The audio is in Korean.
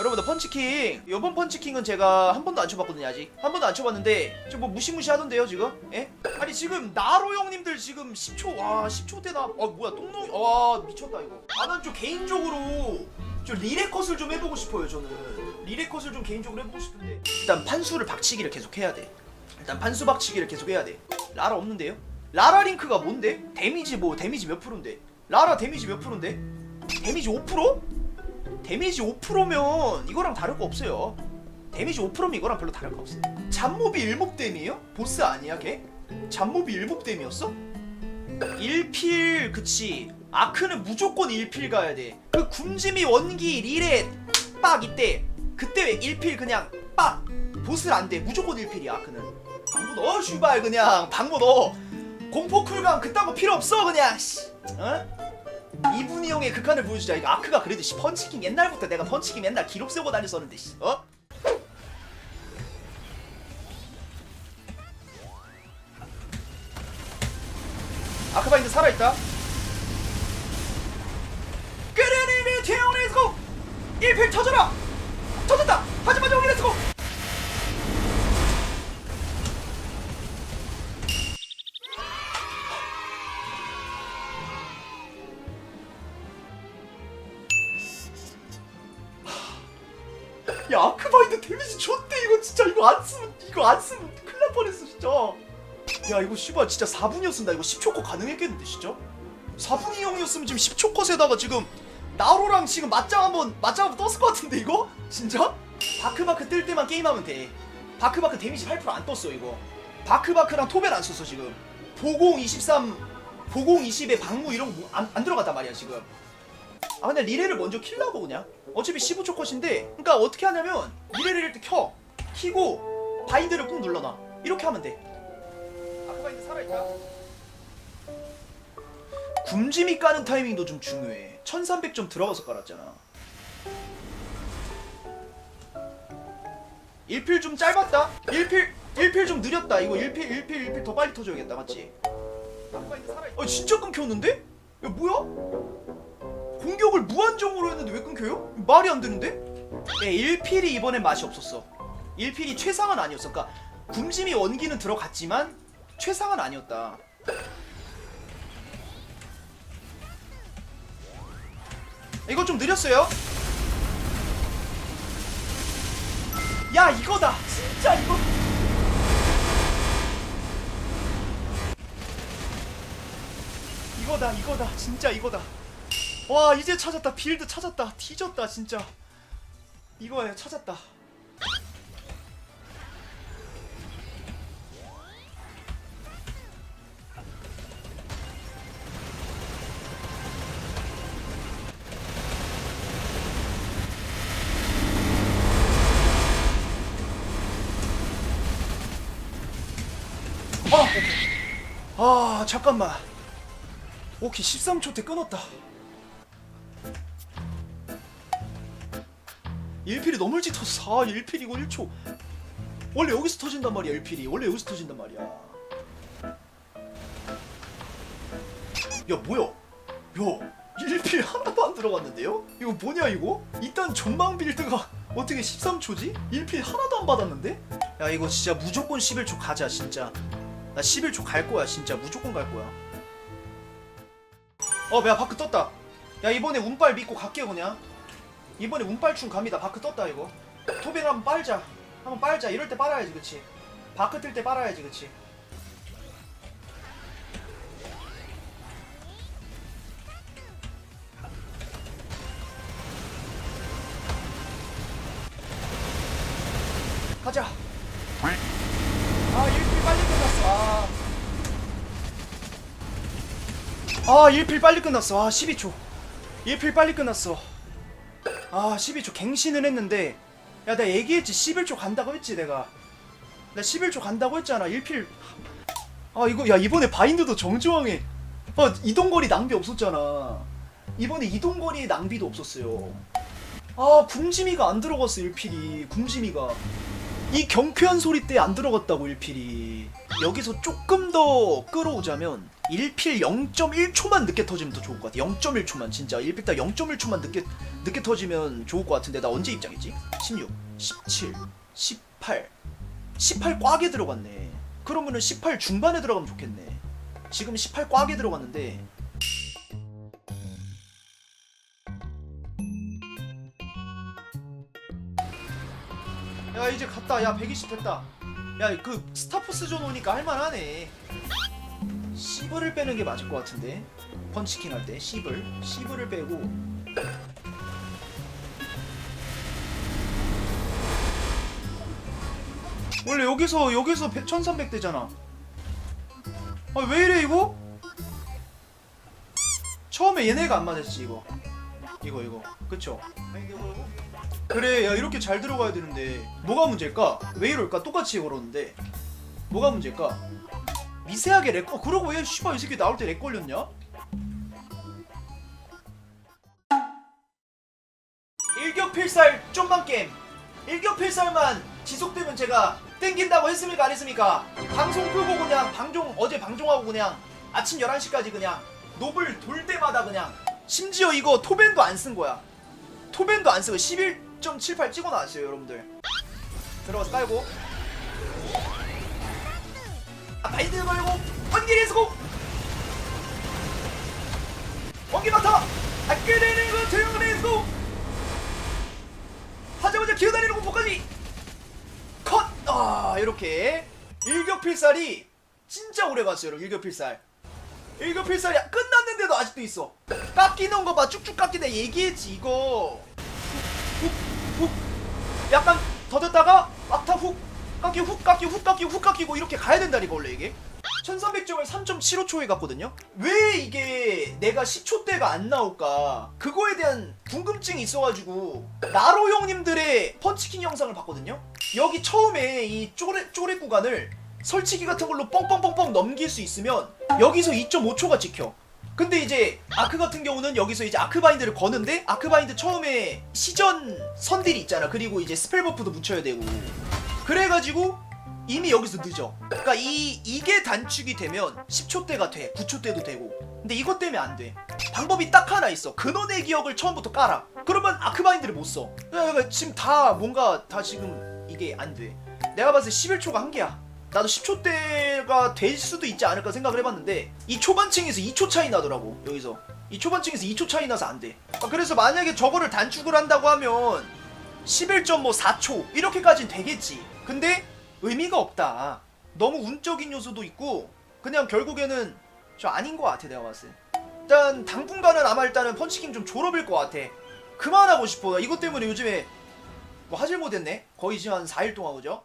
여러분들 펀치킹 이번 펀치킹은 제가 한 번도 안 쳐봤거든요 아직 한 번도 안 쳐봤는데 지금 뭐 무시무시하던데요 지금? 예? 아니 지금 나로 형님들 지금 10초 와 10초 대나 어 뭐야 똥농이 와 미쳤다 이거 아난 좀 개인적으로 좀 리레컷을 좀 해보고 싶어요 저는 리레컷을 좀 개인적으로 해보고 싶은데 일단 판수를 박치기를 계속 해야 돼 일단 판수 박치기를 계속 해야 돼 라라 없는데요? 라라 링크가 뭔데? 데미지 뭐 데미지 몇 프로인데? 라라 데미지 몇 프로인데? 데미지 5%? 데미지 5%면 이거랑 다를 거 없어요. 데미지 5%면 이거랑 별로 다를 거 없어. 잡몹이 일목댐이에요? 보스 아니야 걔? 잡몹이 일목댐이었어? 1필 그치 아크는 무조건 1필 가야 돼그 굶짐이 원기 리레 빡 이때 그때 왜 1필 그냥 빡 보스 안돼 무조건 1필이야 아크는 방구 넣어 슈발 그냥 방구 넣어 공포 쿨감 그딴 거 필요 없어 그냥 씨. 어? 이분이 형의 극한을 보여주자. 이거 아크가 그래도 씨 펀치킹 옛날부터 내가 펀치킹 맨날 기록 세고 다녔었는데 씨. 어? 아크바인드 살아있다. 끄르님이 태영 렛츠고 1필 터져라! 터졌다! 하지마 정리 렛츠고 야 아크바인드 데미지 좋대. 이거 진짜 이거 안 쓰면 이거 안 쓰면 큰일 날 뻔했어 진짜. 야 이거 씨발 진짜 4분이었습니다. 이거 10초 컷 가능했겠는데 진짜? 4분이 형이었으면 지금 10초 컷에다가 지금 나로랑 지금 맞짱 한번 맞짱 한번 떴을 것 같은데 이거? 진짜? 바크바크 뜰 때만 게임하면 돼. 바크바크 데미지 8%안 떴어 이거. 바크바크랑 토벤 안 썼어 지금. 보공 23 보공 20에 방무 이런 거안 안 들어갔단 말이야 지금 아 근데 리레를 먼저 킬라고 그냥. 어차피 15초 컷인데 그러니까 어떻게 하냐면 리레를 일단 켜. 키고 바인드를 꾹 눌러놔. 이렇게 하면 돼. 아크 바인드 살아있다. 굶짐이 까는 타이밍도 좀 중요해. 1300점 들어가서 깔았잖아. 1필 좀 짧았다. 1필 1필 좀 느렸다. 이거 1필 1필 1필 더 빨리 터져야겠다. 맞지? 아 진짜 끊겼는데? 야 뭐야? 공격을 무한정으로 했는데 왜 끊겨요? 말이 안 되는데? 네, 1필이 이번엔 맛이 없었어. 1필이 최상은 아니었어. 그러니까 굶짐이 원기는 들어갔지만 최상은 아니었다. 이거 좀 느렸어요. 야 이거다. 진짜 이거. 이거다 이거다 진짜 이거다. 와 이제 찾았다. 빌드 찾았다. 뒤졌다 진짜. 이거야 찾았다. 아아 잠깐만. 오케이 13초 때 끊었다 1필이 너무 일찍 터졌어. 아, 1필이고 1초. 원래 여기서 터진단 말이야, 1필이. 원래 여기서 터진단 말이야. 야, 뭐야? 야, 1필 하나도 안 들어갔는데요? 이거 뭐냐, 이거? 일단 전망 빌드가 어떻게 13초지? 1필 하나도 안 받았는데? 야, 이거 진짜 무조건 11초 가자, 진짜. 나 11초 갈 거야, 진짜. 무조건 갈 거야. 어, 야, 바크 떴다. 야, 이번에 운빨 믿고 갈게, 그냥. 이번에 운빨충 갑니다. 바크 떴다 이거. 토빙 한번 빨자. 한번 빨자. 이럴 때 빨아야지, 그치? 바크 뜰 때 빨아야지, 그치? 가자. 아, 1필 빨리 끝났어. 아. 아, 1필 빨리 끝났어. 아, 12초. 1필 빨리 끝났어. 아 12초 갱신은 했는데 야 내가 얘기했지. 11초 간다고 했지 내가. 나 11초 간다고 했잖아. 1필. 아 이거 야 이번에 바인드도 정중앙에. 아 이동거리 낭비 없었잖아. 이번에 이동거리 낭비도 없었어요. 아 굶지미가 안 들어갔어 1필이. 굶지미가. 이 경쾌한 소리 때 안 들어갔다고 1필이. 여기서 조금 더 끌어오자면 1필 0.1초만 늦게 터지면 더 좋을 것 같아. 0.1초만 진짜. 1필 딱 0.1초만 늦게 늦게 터지면 좋을 것 같은데 나 언제 입장했지? 16 17 18 18 꽉에 들어갔네. 그러면은 18 중반에 들어가면 좋겠네. 지금 18 꽉에 들어갔는데. 야 이제 갔다. 야 120 됐다. 야 그 스타포스 존 오니까 할만하네 시브를 빼는 게 맞을 것 같은데 펀치킹 할 때 시블 시블을 빼고 원래 여기서 여기서 1300 되잖아 아 왜 이래 이거? 처음에 얘네가 안 맞았지 이거 이거 이거 그쵸? 그래 야 이렇게 잘 들어가야 되는데 뭐가 문제일까? 왜 이럴까? 똑같이 걸었는데 뭐가 문제일까? 미세하게 렉, 어 그러고 왜 씨발 이 새끼 나올 때 렉 걸렸냐? 일격필살 좀만 게임 일격필살만 지속되면 제가 땡긴다고 했습니까 안 했습니까? 방송 끄고 그냥 방종 어제 방종하고 그냥 아침 11시까지 그냥 노블 돌 때마다 그냥 심지어 이거 토벤도 안 쓴 거야 토벤도 안 쓰고 11.78 찍어 놨어요 여러분들 들어가서 깔고 아 바인드 걸고 원기리 쓰고 원기 맡아 아 끄내는 거 조용히 쓰고 하자마자 기어다니는 공포까지! 컷! 아 이렇게. 일격필살이 진짜 오래 갔어요 일격필살. 일격필살이 끝났는데도 아직도 있어. 깎이는 거봐 쭉쭉 깎이네. 얘기했지 이거. 훅, 훅. 약간 더 됐다가 막타 훅 깎이고 훅 깎이고 훅 깎이고 훅 깎이고 이렇게 가야 된다니까 원래 이게? 1300점을 3.75초에 갔거든요? 왜 이게 내가 10초대가 안 나올까? 그거에 대한 궁금증이 있어가지고 나로 형님들의 펀치킹 영상을 봤거든요? 여기 처음에 이 쪼렛 쪼렛 구간을 설치기 같은 걸로 뻥뻥뻥뻥 넘길 수 있으면 여기서 2.5초가 찍혀. 근데 이제 아크 같은 경우는 여기서 이제 아크 바인드를 거는데 아크 바인드 처음에 시전 선딜이 있잖아. 그리고 이제 스펠 버프도 묻혀야 되고 그래가지고 이미 여기서 늦어. 그러니까 이 이게 단축이 되면 10초대가 돼. 9초대도 되고. 근데 이것 때문에 안 돼. 방법이 딱 하나 있어. 근원의 기억을 처음부터 깔아. 그러면 아크바인드를 못 써. 그러니까 지금 다 뭔가 다 지금 이게 안 돼. 내가 봤을 때 11초가 한계야. 나도 10초대가 될 수도 있지 않을까 생각을 해봤는데 이 초반층에서 2초 차이 나더라고 여기서. 이 초반층에서 2초 차이 나서 안 돼. 그래서 만약에 저거를 단축을 한다고 하면 11.4초 이렇게까지는 되겠지. 근데 의미가 없다. 너무 운적인 요소도 있고 그냥 결국에는 저 아닌 것 같아 내가 봤을 때. 일단 당분간은 아마 일단은 펀치킹 좀 졸업일 것 같아. 그만하고 싶어. 이것 때문에 요즘에 뭐 하질 못했네? 거의 한 4일 동안 그죠?